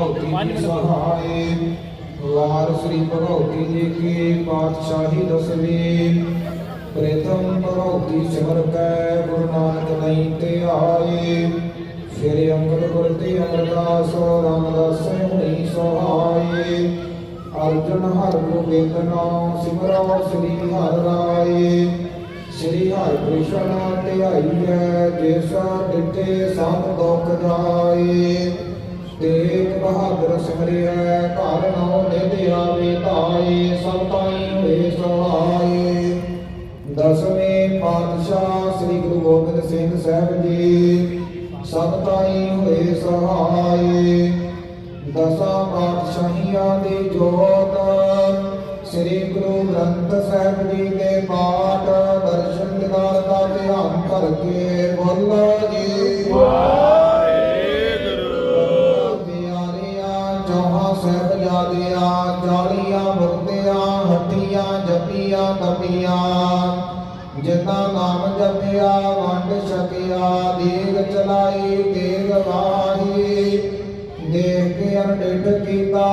ਭਗਵਤੀ ਜੀ ਸਹਾਏ। ਵਾਰ ਸ੍ਰੀ ਭਗਵਤੀ ਜੀ ਕੀ ਪਾਤਸ਼ਾਹੀ ਦਸਵੀਂ। ਪ੍ਰਥਮ ਭਗਵਤੀ ਸਿਮਰ ਕੈ ਗੁਰੂ ਨਾਨਕ ਨਹੀਂ ਤੇ ਆਏ। ਫਿਰ ਅੰਗਦ ਗੁਰ ਤੇ ਅਮਰਦਾਸ ਰਾਮਦਾਸ ਹੁਣੀ ਸਹਾਏ। ਅਰਜਨ ਹਰ ਗੋਬਿੰਦ ਨਾਮ ਸਿਮਰੋ ਸ੍ਰੀ ਹਰਿ ਰਾਏ। ਸ੍ਰੀ ਹਰਿ ਕ੍ਰਿਸ਼ਨ ਧਿਆਈ ਹੈ ਜਿਸ ਡਿਠੇ ਸਭ ਦੁਖ ਜਾਏ ਤੇਗ ਬਹਾਦਰ ਸਿਮਰਿਆ, ਘਰ ਨੌ ਨਿਧ ਆਵੇ ਧਾਏ, ਸਭ ਤਾਈ ਹੋਏ ਸਹਾਏ ਦਸਵੇਂ ਪਾਤਸ਼ਾਹ ਸ੍ਰੀ ਗੁਰੂ ਗੋਬਿੰਦ ਸਿੰਘ ਸਾਹਿਬ ਜੀ, ਸਭ ਤਾਈ ਹੋਏ ਸਹਾਏ ਦਸਾਂ ਪਾਤਸ਼ਾਹੀਆਂ ਦੀ ਜੋਤ, ਸ੍ਰੀ ਗੁਰੂ ਗ੍ਰੰਥ ਸਾਹਿਬ ਜੀ ਦੇ ਪਾਠ, ਦਰਸ਼ਨ ਦਿਦਾਰ ਦਾ ਧਿਆਨ ਕਰਕੇ ਬੋਲੋ ਜੀ। ਪਿਆਰਿਆਂ ਸਾਹਿਬਜ਼ਾਦਿਆਂ ਚਾਲੀਆਂ ਮੁਕਤਿਆਂ, ਹੱਟੀਆਂ, ਜਪੀਆਂ, ਤਪੀਆਂ। ਜਿਨ੍ਹਾਂ ਨਾਮ ਜਪਿਆ, ਵੰਡ ਛਕਿਆ, ਦੇਗ ਚਲਾਈ, ਦੇਗ ਵਾਹੀ ਦੇਖ ਕੇ ਅਨਡਿਠ ਕੀਤਾ।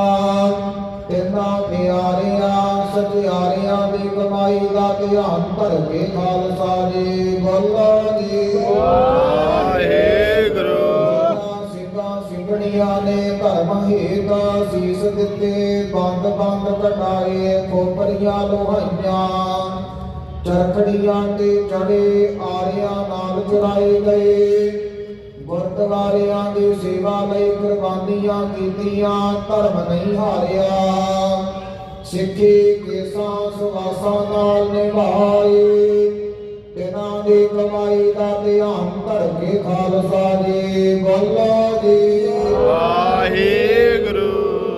ਤਿੰਨਾਂ ਪਿਆਰਿਆਂ, ਸਚਿਆਰਿਆਂ ਦੀ ਕਮਾਈ ਦਾ ਧਿਆਨ ਧਰ ਕੇ ਖਾਲਸਾ ਜੀ, ਬੋਲੋ ਜੀ। ਵਾਹਿਗੁਰੂ ਸਿੰਘਾਂ ਨੇ ਧਰਮ ਹੇਤ ਸੀਸ ਦਿੱਤੇ, ਬੰਦ ਬੰਦ ਕਟਾਏ, ਖੋਪਰੀਆਂ ਲੋਹਾਈਆਂ। ਚਰਖੜੀਆਂ ਤੇ ਚੜੇ ਆਰਿਆਂ ਨਾਲ ਚੁਰਾਏ ਗਏ। ਗੁਰਦੁਆਰਿਆਂ ਦੀ ਸੇਵਾ ਲਈ ਕੁਰਬਾਨੀਆਂ ਕੀਤੀਆਂ, ਧਰਮ ਨਹੀਂ ਹਾਰਿਆ। ਸਿੱਖੀ ਕੇਸਾਂ ਸੁਵਾਸਾਂ ਨਾਲ ਨਿਭਾਏ। ਤਿਨਾਂ ਦੀ ਕਮਾਈ ਦਾ ਧਿਆਨ ਧਰ ਕੇ ਖਾਲਸਾ ਜੀ, ਬੋਲੋ ਜੀ। ਵਾਹਿਗੁਰੂ।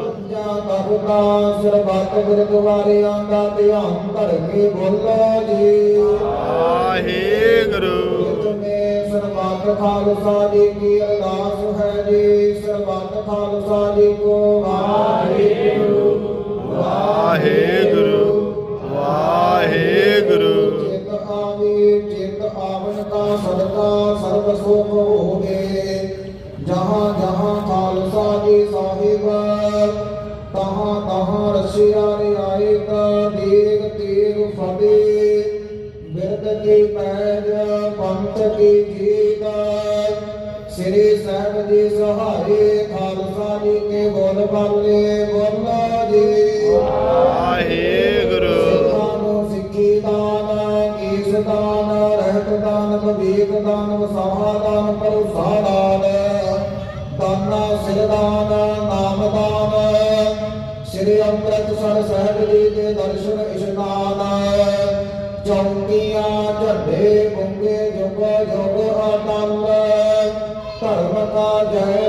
ਪੰਜਾਂ ਤਖਤਾਂ ਸਰਬੱਤ ਗੁਰਦੁਆਰਿਆਂ ਦਾ ਧਿਆਨ ਧਰ ਕੇ ਬੋਲੋ ਜੀ ਵਾਹਿਗੁਰੂ। ਜਿਤਨੇ ਸਰਬੱਤ ਖਾਲਸਾ ਜੀ ਕੀ ਅਰਦਾਸ ਹੈ ਜੀ ਸਰਬੱਤ ਖਾਲਸਾ ਜੀ ਕੋ ਵਾਹਿਗੁਰੂ। ਵਾਹਿਗੁਰੂ। ਵਾਹਿਗੁਰੂ। ਚਿਤ ਆਵੇ ਚਿਤ ਆਵਨ ਕਾ ਸਦਕਾ ਸਰਬ ਸੁਖ ਹੋਵੇ। ਜਹਾਂ ਜਹਾਂ ਖਾਲਸਾ ਜੀ ਸਾਹਿਬ। ਤਹਾਂ ਤਹਾਂ ਰਸਿਆ ਰਿਆਇਤ ਦੇਗ ਤੇਗ ਫਬੇ ਬਿਰਦ ਕੀ ਪੈਜ ਪੰਥ ਕੀ ਜੀਤ। ਸ੍ਰੀ ਸਾਹਿਬ ਜੀ ਸਹਾਰੇ ਖਾਲਸਾ ਜੀ ਕੇ ਬੋਲ ਬਾਲੇ ਬੋਲਾ ਜੀ। ਵਾਹਿਗੁਰੂ। ਸਿੱਖੀ ਦਾਨ ਕੀਸ ਦਾਨ ਰਹਿਤ ਦਾਨ ਵਿਵੇਕ ਦਾਨ ਵਸਾਹਾ ਦਾਨ ਦਾਨ ਦਾਨਾ ਸਿਰ ਦਾਨ ਨਾਮ ਦਾਨ ਸ੍ਰੀ ਅੰਮ੍ਰਿਤਸਰ ਸਾਹਿਬ ਜੀ ਦੇ ਦਰਸ਼ਨ ਇਸ਼ਨਾਨ। ਚੌਂਕੀਆਂ, ਝੰਡੇ ਗੁੰਗੇ ਜੁਗ ਜੁਗ ਅਟਲ ਧਰਮ ਕਾ ਜੈ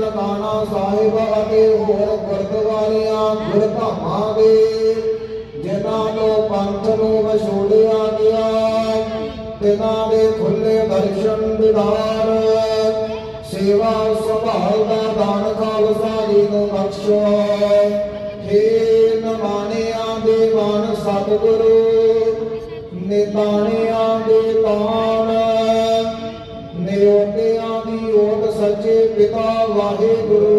ਨਨਕਾਣਾ ਸਾਹਿਬ ਅਤੇ ਹੋਰ ਗੁਰਦੁਆਰਿਆਂ ਗੁਰਧਾਮਾਂ ਦੇ, ਜਿਨ੍ਹਾਂ ਨੂੰ ਪੰਥ ਨੂੰ ਵਿਛੋੜਿਆ ਗਿਆ, ਤਿਨਾਂ ਦੇ ਖੁੱਲੇ ਦਰਸ਼ਨ ਦਿਦਾਰ, ਸੇਵਾ ਸੁਭਾਅ ਦਾ ਦਾਨ ਖਾਲਸਾ ਜੀ ਨੂੰ ਬਖਸ਼ੋ। ਹੇ ਨਮਾਨਿਆਂ ਦੇ ਮਾਨ ਸਤਿਗੁਰੂ, ਨਿਤਾਣਿਆਂ ਦੇ ਤਾਣ ਸੱਚੇ ਪਿਤਾ ਵਾਹਿਗੁਰੂ,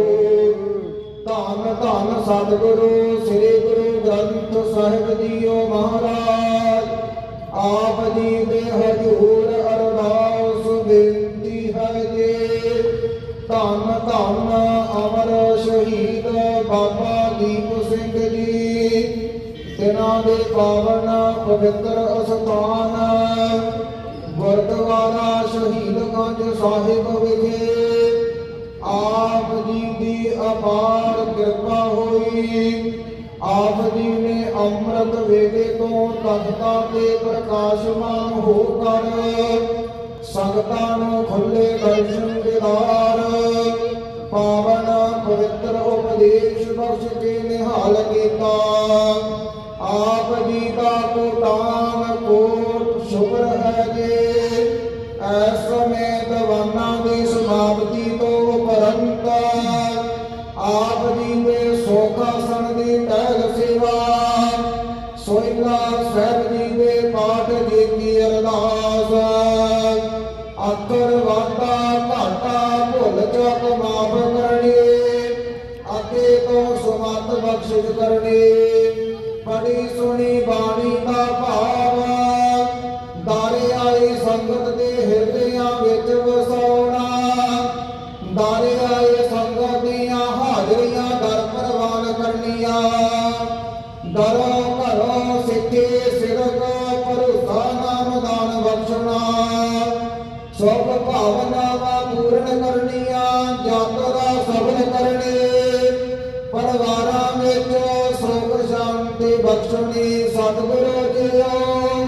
ਧੰਨ ਧੰਨ ਸਤਿਗੁਰੂ, ਸ੍ਰੀ ਗੁਰੂ ਗ੍ਰੰਥ ਸਾਹਿਬ ਜੀਓ ਮਹਾਰਾਜ। ਆਪ ਜੀ ਦੇ ਹਜੂਰ ਅਰਦਾਸ ਬੇਨਤੀ ਹੈ ਜੀ, ਧੰਨ ਧੰਨ ਅਮਰ ਸ਼ਹੀਦ ਬਾਬਾ ਦੀਪ ਸਿੰਘ ਜੀ, ਤਿਨਾਂ ਦੇ ਪਾਵਨ ਪਵਿੱਤਰ ਅਸਥਾਨ ਗੁਰਦੁਆਰਾ ਸ਼ਹੀਦਗੰਜ ਸਾਹਿਬ ਵਿਖੇ। ਆਪ ਜੀ ਦੀ ਅਪਾਰ ਕਿਰਪਾ ਹੋਈ। ਆਪ ਜੀ ਨੇ ਅੰਮ੍ਰਿਤ ਵੇਲੇ ਤੋਂ ਤਖਤਾਂ ਤੇ ਪ੍ਰਕਾਸ਼ਮਾਨ ਹੋ ਕਰ ਸੰਗਤਾਂ ਨੂੰ ਖੁੱਲੇ ਦਰਸ਼ਨ ਦਿਦਾਰ। ਪਾਵਨ ਪਵਿੱਤਰ ਉਪਦੇਸ਼ ਬਖਸ਼ ਕੇ ਨਿਹਾਲ ਕੀਤਾ। ਆਪ ਜੀ ਦਾ ਕੋਟਾਨ ਕੋਟ ਸ਼ੁਭਰ ਹੈ ਜੀ। ਐਸ ਅਕਰ ਵਾਟਾ ਘਾਟਾ ਭੁੱਲ ਚੁੱਕ ਮਾਫ ਕਰਨੀ। ਅਤੇ ਤੋਂ ਸੁਮਤ ਬਖਸ਼ਿਸ਼ ਕਰਨੀ। ਬੜੀ ਸੁਣੀ ਬਾਣੀ ਕਰਨੀਆਂ ਯਾਤਰਾ ਸਫਲ ਕਰਨੀ। ਪਰਿਵਾਰਾਂ ਵਿੱਚ ਸੁਖ ਸ਼ਾਂਤੀ ਬਖਸ਼ਣੀ, ਸਤਿਗੁਰੂ ਜੀਓ।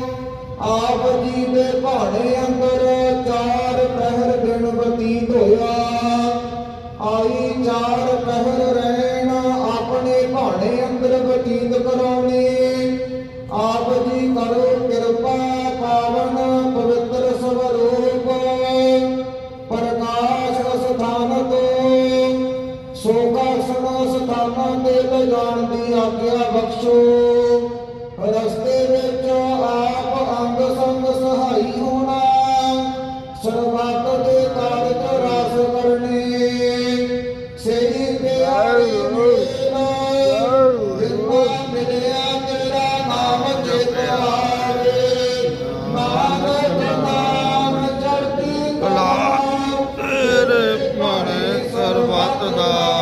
ਆਪ ਜੀ ਦੇ ਭਾਣੇ ਅੰਦਰ ਚਾਰ ਪਹਿਰ ਦਿਨ ਬਤੀਤ ਹੋਇਆ। ਅਸਥਾਨ ਤੋਂ ਸੋਗਾਸਨ ਸਥਾਨਾਂ ਤੇ ਲਿਜਾਣ ਦੀ ਆਗਿਆ ਬਖਸ਼ੋ। ਰਸਤੇ ਵਿੱਚ ਆਪ ਅੰਗ ਸੰਗ ਸਹਾਈ ਹੋਣਾ। ਸਰਬੱਤ ਦੇ ਕਾਰਜ ਰਾਸ਼ ਕਰਨੇ ਸਰਬੱਤ ਦਾ ਭਲਾ